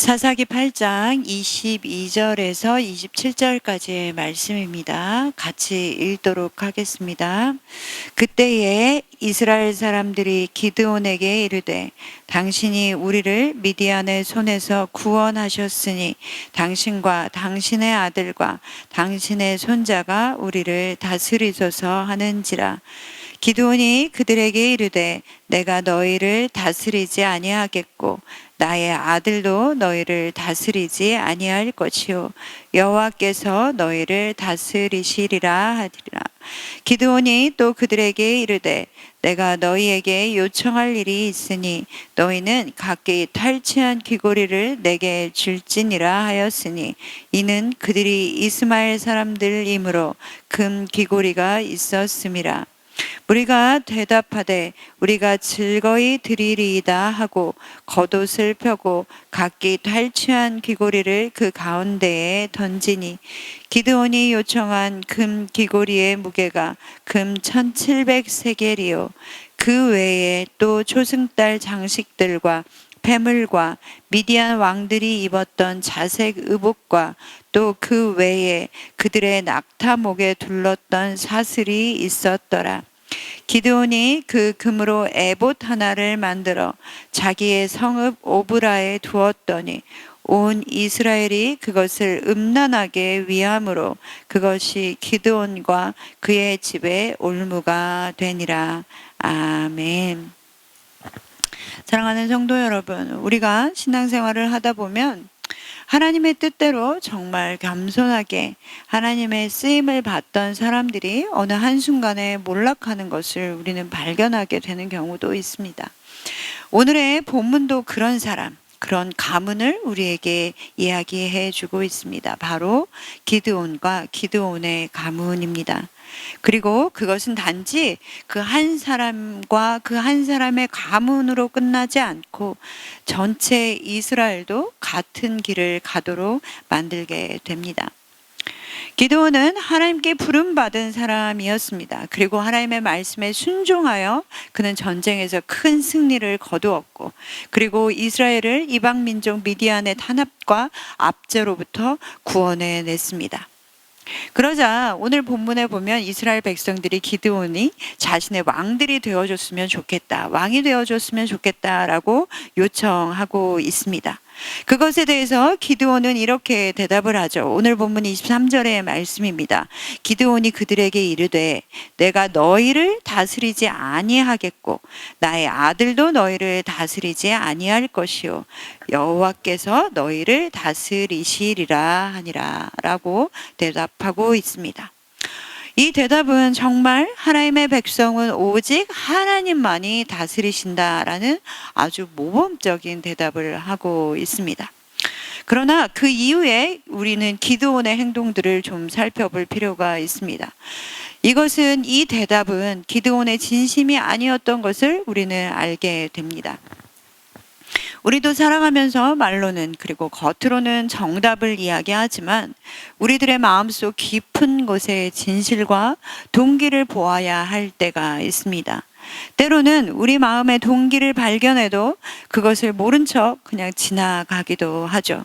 사사기 8장 22절에서 27절까지의 말씀입니다. 같이 읽도록 하겠습니다. 그때에 이스라엘 사람들이 기드온에게 이르되 당신이 우리를 미디안의 손에서 구원하셨으니 당신과 당신의 아들과 당신의 손자가 우리를 다스리소서 하는지라 기드온이 그들에게 이르되 내가 너희를 다스리지 아니하겠고 나의 아들도 너희를 다스리지 아니할 것이요. 여호와께서 너희를 다스리시리라 하리라. 기드온이 또 그들에게 이르되 내가 너희에게 요청할 일이 있으니 너희는 각기 탈취한 귀고리를 내게 줄지니라 하였으니 이는 그들이 이스마엘 사람들이므로 금 귀고리가 있었음이라 우리가 대답하되 우리가 즐거이 드리리이다 하고 겉옷을 펴고 각기 탈취한 귀고리를 그 가운데에 던지니 기드온이 요청한 금 귀고리의 무게가 금 1700세겔이요 그 외에 또 초승달 장식들과 폐물과 미디안 왕들이 입었던 자색 의복과 또 그 외에 그들의 낙타목에 둘렀던 사슬이 있었더라. 기드온이 그 금으로 에봇 하나를 만들어 자기의 성읍 오브라에 두었더니 온 이스라엘이 그것을 음란하게 위함으로 그것이 기드온과 그의 집에 올무가 되니라. 아멘. 사랑하는 성도 여러분, 우리가 신앙생활을 하다 보면 하나님의 뜻대로 정말 겸손하게 하나님의 쓰임을 받던 사람들이 어느 한순간에 몰락하는 것을 우리는 발견하게 되는 경우도 있습니다. 오늘의 본문도 그런 사람, 그런 가문을 우리에게 이야기해 주고 있습니다. 바로 기드온과 기드온의 가문입니다. 그리고 그것은 단지 그 한 사람과 그 한 사람의 가문으로 끝나지 않고 전체 이스라엘도 같은 길을 가도록 만들게 됩니다. 기도원은 하나님께 부름받은 사람이었습니다. 그리고 하나님의 말씀에 순종하여 그는 전쟁에서 큰 승리를 거두었고, 그리고 이스라엘을 이방 민족 미디안의 탄압과 압제로부터 구원해 냈습니다. 그러자 오늘 본문에 보면 이스라엘 백성들이 기드온이 자신의 왕들이 되어줬으면 좋겠다. 왕이 되어줬으면 좋겠다라고 요청하고 있습니다. 그것에 대해서 기드온은 이렇게 대답을 하죠. 오늘 본문 23절의 말씀입니다. 기드온이 그들에게 이르되 내가 너희를 다스리지 아니하겠고 나의 아들도 너희를 다스리지 아니할 것이요 여호와께서 너희를 다스리시리라 하니라라고 대답하고 있습니다. 이 대답은 정말 하나님의 백성은 오직 하나님만이 다스리신다라는 아주 모범적인 대답을 하고 있습니다. 그러나 그 이후에 우리는 기도원의 행동들을 좀 살펴볼 필요가 있습니다. 이것은 이 대답은 기드온의 진심이 아니었던 것을 우리는 알게 됩니다. 우리도 살아가면서 말로는 그리고 겉으로는 정답을 이야기하지만 우리들의 마음속 깊은 곳에 진실과 동기를 보아야 할 때가 있습니다. 때로는 우리 마음의 동기를 발견해도 그것을 모른 척 그냥 지나가기도 하죠.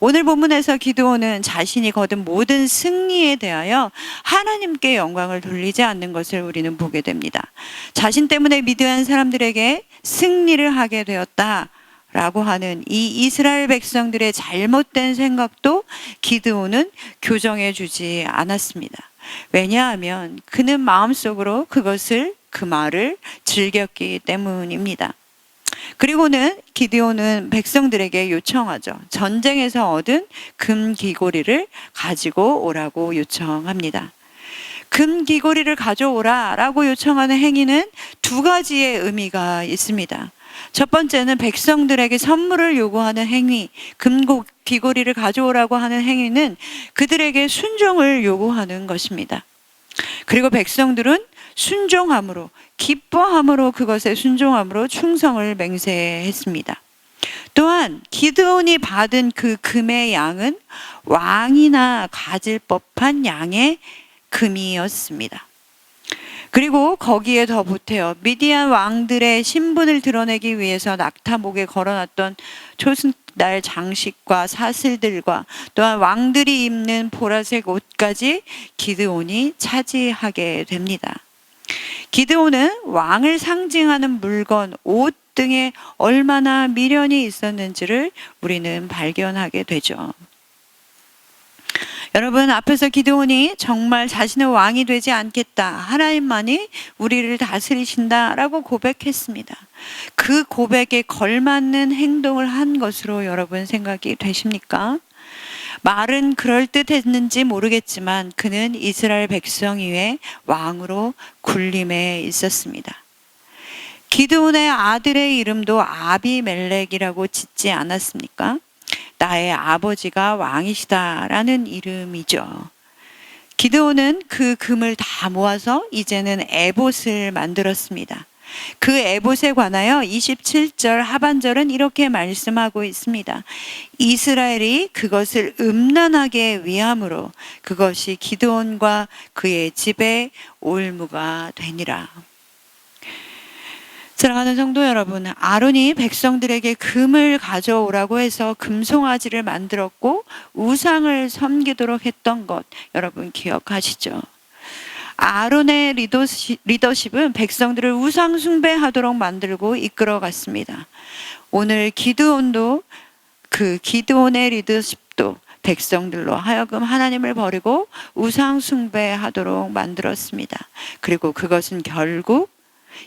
오늘 본문에서 기도원은 자신이 거둔 모든 승리에 대하여 하나님께 영광을 돌리지 않는 것을 우리는 보게 됩니다. 자신 때문에 미드한 사람들에게 승리를 하게 되었다. 라고 하는 이 이스라엘 백성들의 잘못된 생각도 기드온은 교정해 주지 않았습니다. 왜냐하면 그는 마음속으로 그것을 그 말을 즐겼기 때문입니다. 그리고는 기디온은 백성들에게 요청하죠. 전쟁에서 얻은 금 귀고리를 가지고 오라고 요청합니다. 금 귀고리를 가져오라라고 요청하는 행위는 두 가지의 의미가 있습니다. 첫 번째는 백성들에게 선물을 요구하는 행위, 금고 귀고리를 가져오라고 하는 행위는 그들에게 순종을 요구하는 것입니다. 그리고 백성들은 순종함으로 기뻐함으로 그것에 순종함으로 충성을 맹세했습니다. 또한 기드온이 받은 그 금의 양은 왕이나 가질 법한 양의 금이었습니다. 그리고 거기에 더 보태어 미디안 왕들의 신분을 드러내기 위해서 낙타 목에 걸어놨던 초승달 장식과 사슬들과 또한 왕들이 입는 보라색 옷까지 기드온이 차지하게 됩니다. 기드온은 왕을 상징하는 물건, 옷 등에 얼마나 미련이 있었는지를 우리는 발견하게 되죠. 여러분 앞에서 기드온이 정말 자신의 왕이 되지 않겠다. 하나님만이 우리를 다스리신다라고 고백했습니다. 그 고백에 걸맞는 행동을 한 것으로 여러분 생각이 되십니까? 말은 그럴듯했는지 모르겠지만 그는 이스라엘 백성 위에 왕으로 군림해 있었습니다. 기드온의 아들의 이름도 아비멜렉이라고 짓지 않았습니까? 나의 아버지가 왕이시다라는 이름이죠. 기드온은 그 금을 다 모아서 이제는 에봇을 만들었습니다. 그 에봇에 관하여 27절 하반절은 이렇게 말씀하고 있습니다. 이스라엘이 그것을 음란하게 위함으로 그것이 기드온과 그의 집에 올무가 되니라. 사랑하는 성도 여러분, 아론이 백성들에게 금을 가져오라고 해서 금송아지를 만들었고 우상을 섬기도록 했던 것 여러분 기억하시죠? 아론의 리더십, 리더십은 백성들을 우상 숭배하도록 만들고 이끌어갔습니다. 오늘 기드온도 그 기드온의 리더십도 백성들로 하여금 하나님을 버리고 우상 숭배하도록 만들었습니다. 그리고 그것은 결국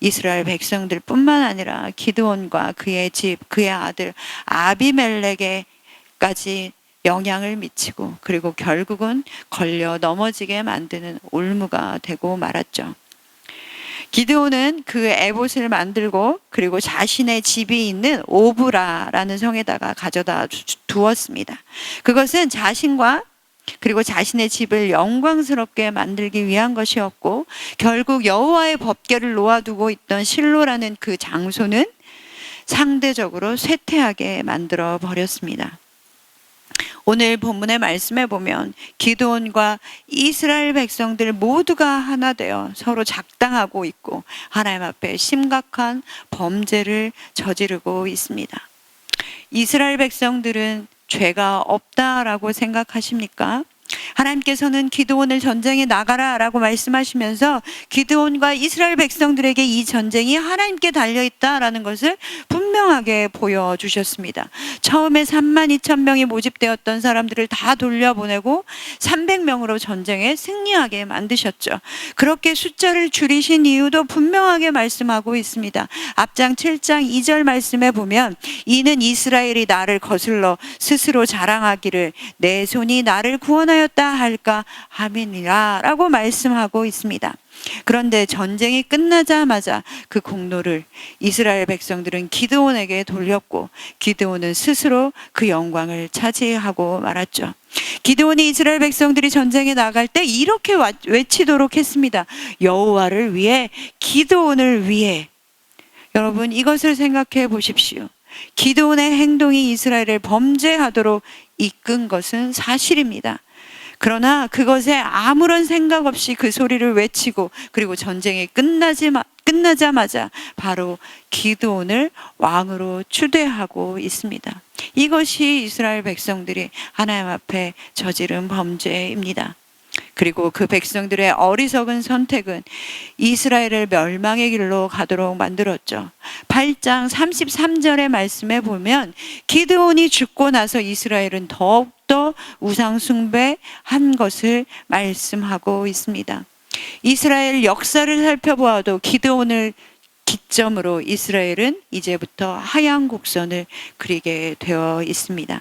이스라엘 백성들뿐만 아니라 기드온과 그의 집, 그의 아들 아비멜렉에까지 영향을 미치고 그리고 결국은 걸려 넘어지게 만드는 올무가 되고 말았죠. 기드온은 그 에봇을 만들고 그리고 자신의 집이 있는 오브라라는 성에다가 가져다 두었습니다. 그것은 자신과 그리고 자신의 집을 영광스럽게 만들기 위한 것이었고 결국 여호와의 법궤를 놓아두고 있던 실로라는 그 장소는 상대적으로 쇠퇴하게 만들어 버렸습니다. 오늘 본문의 말씀에 보면 기도원과 이스라엘 백성들 모두가 하나 되어 서로 작당하고 있고 하나님 앞에 심각한 범죄를 저지르고 있습니다. 이스라엘 백성들은 죄가 없다라고 생각하십니까? 하나님께서는 기드온을 전쟁에 나가라라고 말씀하시면서 기드온과 이스라엘 백성들에게 이 전쟁이 하나님께 달려 있다라는 것을 분 명하게 보여 주셨습니다. 처음에 3만 2천 명이 모집되었던 사람들을 다 돌려보내고 300명으로 전쟁에 승리하게 만드셨죠. 그렇게 숫자를 줄이신 이유도 분명하게 말씀하고 있습니다. 앞장 7장 2절 말씀에 보면 이는 이스라엘이 나를 거슬러 스스로 자랑하기를 내 손이 나를 구원하였다 할까 함이니라라고 말씀하고 있습니다. 그런데 전쟁이 끝나자마자 그 공로를 이스라엘 백성들은 기드온에게 돌렸고 기드온은 스스로 그 영광을 차지하고 말았죠. 기드온이 이스라엘 백성들이 전쟁에 나갈 때 이렇게 외치도록 했습니다. 여호와를 위해 기드온을 위해 여러분 이것을 생각해 보십시오. 기드온의 행동이 이스라엘을 범죄하도록 이끈 것은 사실입니다. 그러나 그것에 아무런 생각 없이 그 소리를 외치고 그리고 전쟁이 끝나지 끝나자마자 바로 기드온을 왕으로 추대하고 있습니다. 이것이 이스라엘 백성들이 하나님 앞에 저지른 범죄입니다. 그리고 그 백성들의 어리석은 선택은 이스라엘을 멸망의 길로 가도록 만들었죠. 8장 33절의 말씀에 보면 기드온이 죽고 나서 이스라엘은 더욱 더 우상 숭배한 것을 말씀하고 있습니다. 이스라엘 역사를 살펴보아도 기드온을 기점으로 이스라엘은 이제부터 하얀 곡선을 그리게 되어 있습니다.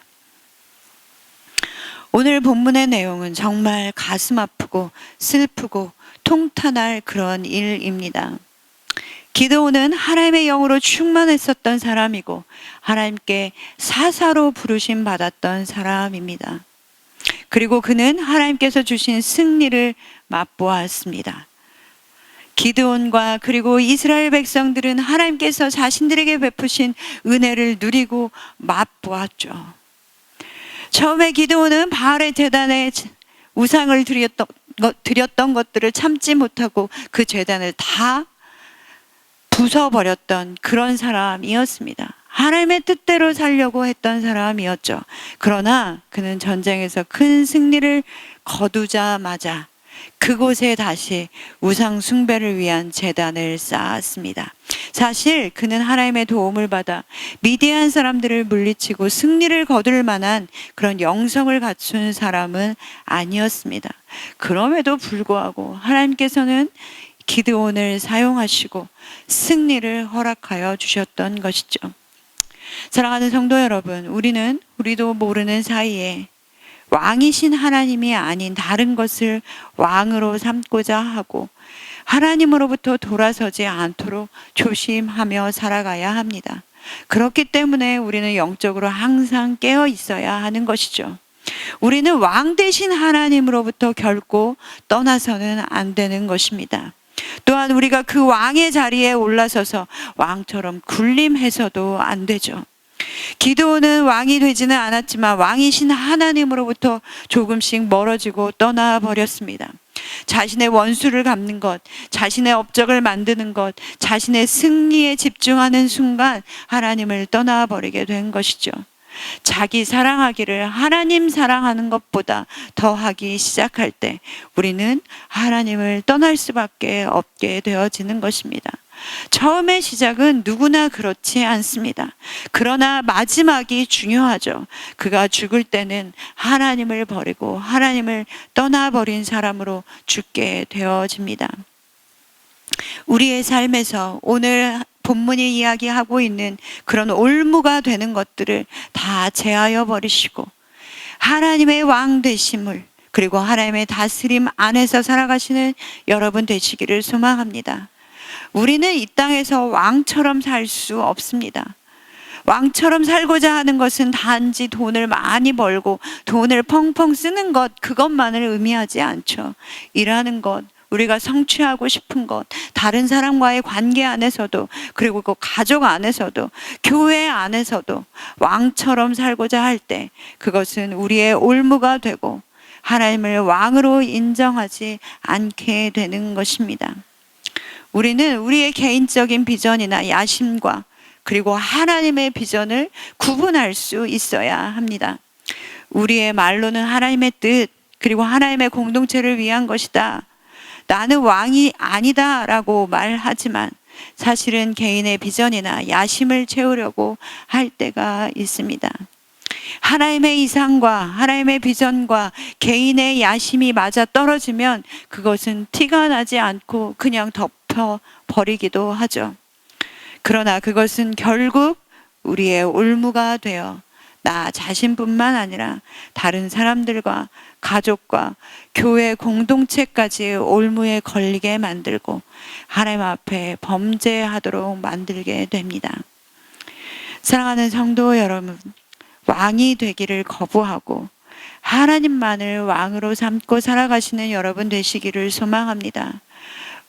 오늘 본문의 내용은 정말 가슴 아프고 슬프고 통탄할 그런 일입니다. 기도는 하나님의 영으로 충만했었던 사람이고 하나님께 사사로 부르심 받았던 사람입니다. 그리고 그는 하나님께서 주신 승리를 맛보았습니다. 기드온과 그리고 이스라엘 백성들은 하나님께서 자신들에게 베푸신 은혜를 누리고 맛보았죠. 처음에 기도원은 바알의 재단에 우상을 드렸던, 것들을 참지 못하고 그 재단을 다 부숴버렸던 그런 사람이었습니다. 하나님의 뜻대로 살려고 했던 사람이었죠. 그러나 그는 전쟁에서 큰 승리를 거두자마자 그곳에 다시 우상 숭배를 위한 재단을 쌓았습니다. 사실 그는 하나님의 도움을 받아 미디안 사람들을 물리치고 승리를 거둘 만한 그런 영성을 갖춘 사람은 아니었습니다. 그럼에도 불구하고 하나님께서는 기드온을 사용하시고 승리를 허락하여 주셨던 것이죠. 사랑하는 성도 여러분, 우리는 우리도 모르는 사이에 왕이신 하나님이 아닌 다른 것을 왕으로 삼고자 하고 하나님으로부터 돌아서지 않도록 조심하며 살아가야 합니다. 그렇기 때문에 우리는 영적으로 항상 깨어 있어야 하는 것이죠. 우리는 왕 대신 하나님으로부터 결코 떠나서는 안 되는 것입니다. 또한 우리가 그 왕의 자리에 올라서서 왕처럼 군림해서도 안 되죠. 기도는 왕이 되지는 않았지만 왕이신 하나님으로부터 조금씩 멀어지고 떠나 버렸습니다. 자신의 원수를 갚는 것, 자신의 업적을 만드는 것, 자신의 승리에 집중하는 순간 하나님을 떠나 버리게 된 것이죠. 자기 사랑하기를 하나님 사랑하는 것보다 더 하기 시작할 때 우리는 하나님을 떠날 수밖에 없게 되어지는 것입니다. 처음의 시작은 누구나 그렇지 않습니다. 그러나 마지막이 중요하죠. 그가 죽을 때는 하나님을 버리고 하나님을 떠나버린 사람으로 죽게 되어집니다. 우리의 삶에서 오늘 본문이 이야기하고 있는 그런 올무가 되는 것들을 다 제하여 버리시고 하나님의 왕 되심을 그리고 하나님의 다스림 안에서 살아가시는 여러분 되시기를 소망합니다. 우리는 이 땅에서 왕처럼 살 수 없습니다. 왕처럼 살고자 하는 것은 단지 돈을 많이 벌고 돈을 펑펑 쓰는 것, 그것만을 의미하지 않죠. 일하는 것, 우리가 성취하고 싶은 것, 다른 사람과의 관계 안에서도, 그리고 그 가족 안에서도, 교회 안에서도 왕처럼 살고자 할 때, 그것은 우리의 올무가 되고, 하나님을 왕으로 인정하지 않게 되는 것입니다. 우리는 우리의 개인적인 비전이나 야심과 그리고 하나님의 비전을 구분할 수 있어야 합니다. 우리의 말로는 하나님의 뜻, 그리고 하나님의 공동체를 위한 것이다. 나는 왕이 아니다. 라고 말하지만 사실은 개인의 비전이나 야심을 채우려고 할 때가 있습니다. 하나님의 이상과 하나님의 비전과 개인의 야심이 맞아 떨어지면 그것은 티가 나지 않고 그냥 덮여 버리기도 하죠. 그러나 그것은 결국 우리의 올무가 되어 나 자신뿐만 아니라 다른 사람들과 가족과 교회 공동체까지 올무에 걸리게 만들고 하나님 앞에 범죄하도록 만들게 됩니다. 사랑하는 성도 여러분, 왕이 되기를 거부하고 하나님만을 왕으로 삼고 살아가시는 여러분 되시기를 소망합니다.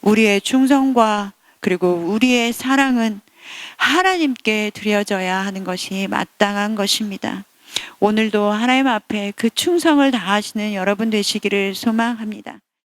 우리의 충성과 그리고 우리의 사랑은 하나님께 드려져야 하는 것이 마땅한 것입니다. 오늘도 하나님 앞에 그 충성을 다하시는 여러분 되시기를 소망합니다.